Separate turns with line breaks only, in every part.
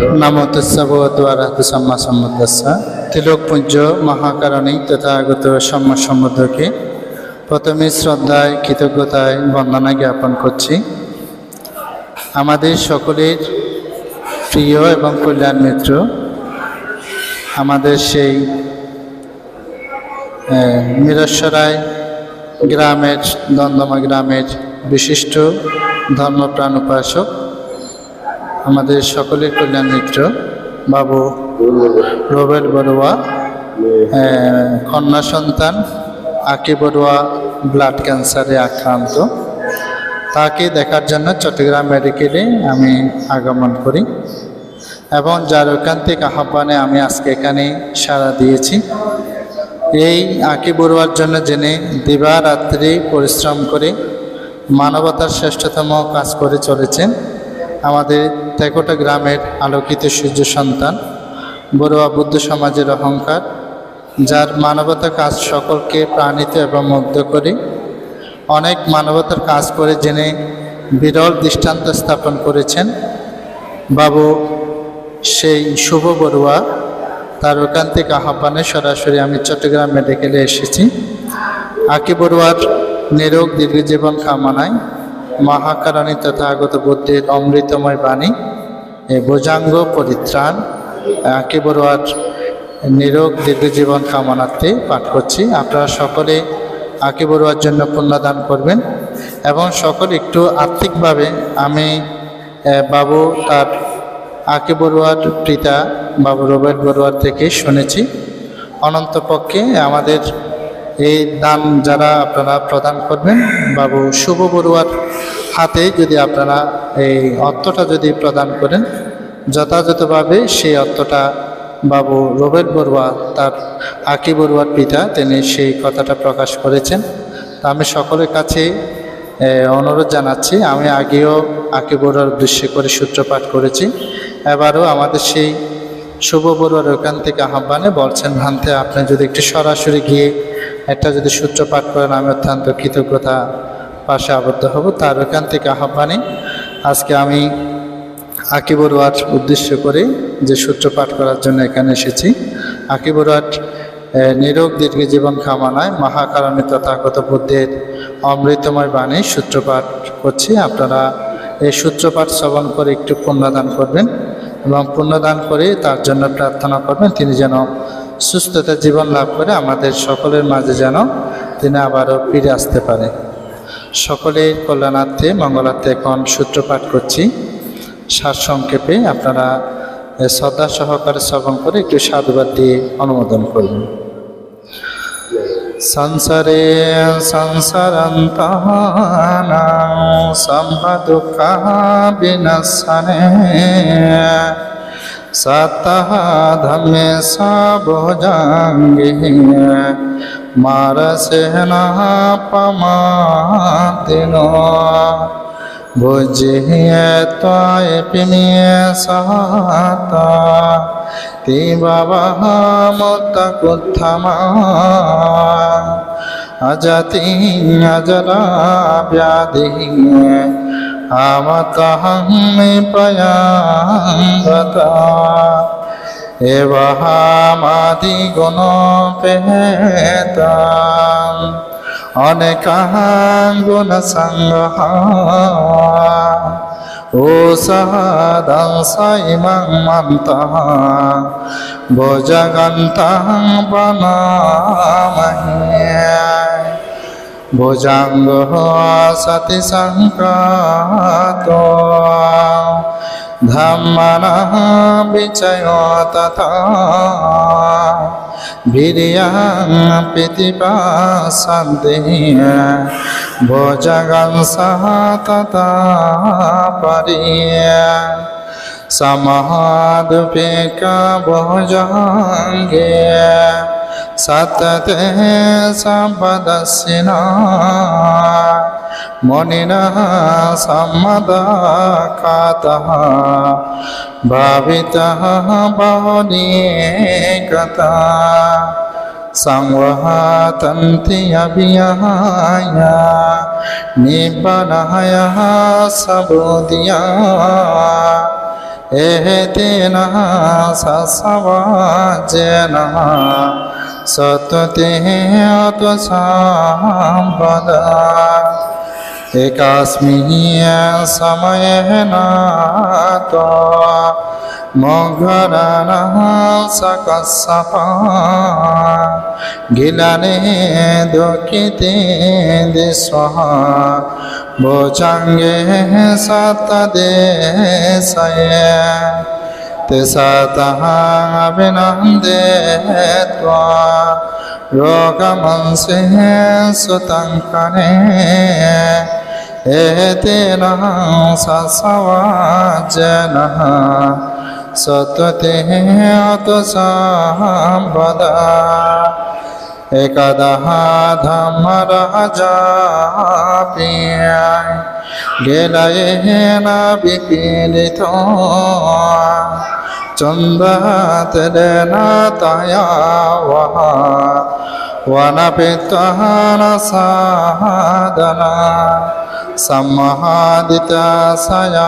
নমো তস্যা ভগবতু আরহতু সম্মা সম্বুদ্ধস্যা তিলক পূজ্য মহাকারণী তথাগত সম্মা সম্বুদ্ধকে প্রথমে শ্রদ্ধায়, কৃতজ্ঞতায় বন্দনা জ্ঞাপন করছি। আমাদের সকলের প্রিয় এবং কল্যাণ মিত্র, আমাদের সেই মিরস্বরায় গ্রামের, দন্দমা গ্রামের বিশিষ্ট ধর্মপ্রাণ উপাসক আমাদের সকলের কল্যাণ মিত্র, বাবু রবেল বড়ুয়া কন্যা সন্তান আকি বড়ুয়া ব্লাড ক্যান্সারে আক্রান্ত। তাকে দেখার জন্য চট্টগ্রাম মেডিকেলে আমি আগমন করি এবং যার ঐকান্তিক আহ্বানে আমি আজকে এখানে সাড়া দিয়েছি। এই আঁকি বড়ুয়ার জন্য জেনে দিবারাত্রি পরিশ্রম করে মানবতার শ্রেষ্ঠতম কাজ করে চলেছেন। আমাদের তেকোটা গ্রামের আলোকিত সূর্য সন্তান, বড়ুয়া বুদ্ধ সমাজের অহংকার, যার মানবতা কাজ সকলকে প্রাণিত এবং মুগ্ধ করে। অনেক মানবতার কাজ করে জেনে বিরল দৃষ্টান্ত স্থাপন করেছেন। বাবু, সেই শুভ বড়ুয়া, তার ঐকান্তিক আহ্বানে সরাসরি আমি চট্টগ্রাম মেডিকেলে এসেছি। আকি বড়ুয়ার নিরোগ দীর্ঘজীবন কামনায় মহাকারণী তথা আগত বুদ্ধির অমৃতময় বাণী ভোজাঙ্গ পরিত্রাণ আকি বড়ুয়ার নিরোগ দীর্ঘজীবন কামনার্থে পাঠ করছি। আপনারা সকলে আকি বড়ুয়ার জন্য পুণ্যদান করবেন এবং সকলে একটু আর্থিকভাবে আমি বাবু তার আকে বড়ুয়ার পিতা বাবু রবেট বড়ুয়ার থেকে শুনেছি। অনন্তপক্ষে আমাদের এই দান যারা আপনারা প্রদান করবেন, বাবু শুভ বড়ুয়ার হাতে যদি আপনারা এই অর্থটা যদি প্রদান করেন যথাযথভাবে সেই অর্থটা বাবু রবেট বড়ুয়া তার আকি বড়ুয়ার পিতা, তিনি সেই কথাটা প্রকাশ করেছেন। আমি সকলের কাছে অনুরোধ জানাচ্ছি, আমি আগেও আকি বড়ুয়ার উদ্দেশ্য করে সূত্রপাঠ করেছি। এবারও আমাদের সেই শুভ বড়ুয়ার ওখান থেকে আহ্বানে বলছেন, ভান্তে, আপনি যদি একটু সরাসরি গিয়ে একটা যদি সূত্রপাঠ করেন, আমি অত্যন্ত কৃতজ্ঞতা পাশে আবদ্ধ হব। তার ওখান থেকে আহ্বানে আজকে আমি আকি বড়ুয়ার উদ্দেশ্য করে যে সূত্রপাঠ করার জন্য এখানে এসেছি। আকি বড়ুয়ার নিরোগ দীর্ঘ জীবন কামনায় মহাকারণী তথাগত বুদ্ধের অমৃতময় বাণী সূত্রপাঠ করছি। আপনারা এই সূত্রপাঠ শ্রবণ করে একটু পুণ্যদান করবেন এবং পুণ্যদান করে তার জন্য প্রার্থনা করবেন। তিনি যেন সুস্থতা জীবন লাভ করে আমাদের সকলের মাঝে যেন তিনি আবারও ফিরে আসতে পারে। সকলের কল্যাণার্থে, মঙ্গলার্থে এখন সূত্রপাঠ করছি। সারসংক্ষেপে আপনারা শ্রদ্ধা সহকারে শ্রবণ করে একটু সাধুবাদ দিয়ে অনুমোদন করবেন। সংসারে সংসারান্তানাং সম্পদুঃখা বিনশনে সতঃ ধম্মে সাবজাঙ্গে মারসেন পমাতিনো বুঝিয়ে তয় পিমিয়ে সহাতা তি বাবা মত কুত্থমা। অজাতি অজরা ব্যাধি আমতহং প্রয়াঙ্গতা। এবাহামাদি গুণ সঙ্গ ও সহদংসইমং মন্তঃ ভোজগন্তং বনামহে ভুজাঙ্গ সতি সংক্রাত বিচয় তথা। বীর্যং প্রীতিপাশন্তি ভোজগং সহ তথা পরিয়া समादुपेका भोजाङ्गे सतते सम्पदस्सिना මොනිනහා සම්මදාකාතහා භාවිතහ බෝධියේ කතා සංවහතන්ති අභියහාය නිබනහය සබෝධියා එහෙතිනහා සසවාජනහා සතුතිහත්ව සම්බදා समय समयः नात्वा मघरनः गिलने दुखित दिश भोजङ्गे सत दे सतः अभिनन्दे त्वा। اهدنا سواجنا সততে অতসম্পদা একদা ধমরাজা পিয়ায় গেলায় না বিপীড়িত। চন্দ্রে না তায়া বনপিত সাধনা। සම්මහාදිතා සයහවාදම්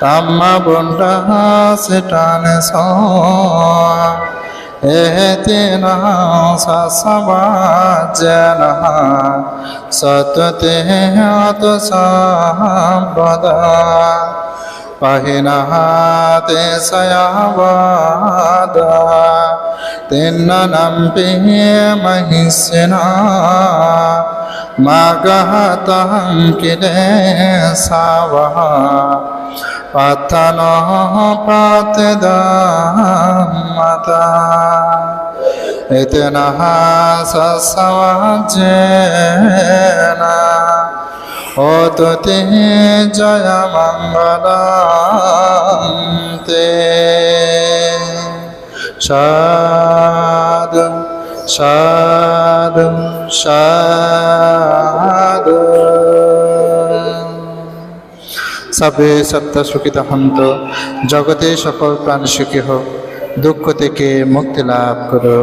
තම්ම බුණ්ඩහා සිටන සෝ ඒතිනහා සසවාජනහා සත්වතිහතු සම්බදා පහිනහාතේ සයහවාදා තින්න නම්පිහිය මහිස්සනා මගහතහං කෙලෙසාවහා පත්තනෝ පාතදම්මතා එතනහා සස්සවජනා ওততিহে জয় মঙ্গলান্তে সাধু সাধু সাধু সবে সত্তা সুখিত হন্ত জগতে সকল প্রাণ সুখী হোক, দুঃখ থেকে মুক্তি লাভ করো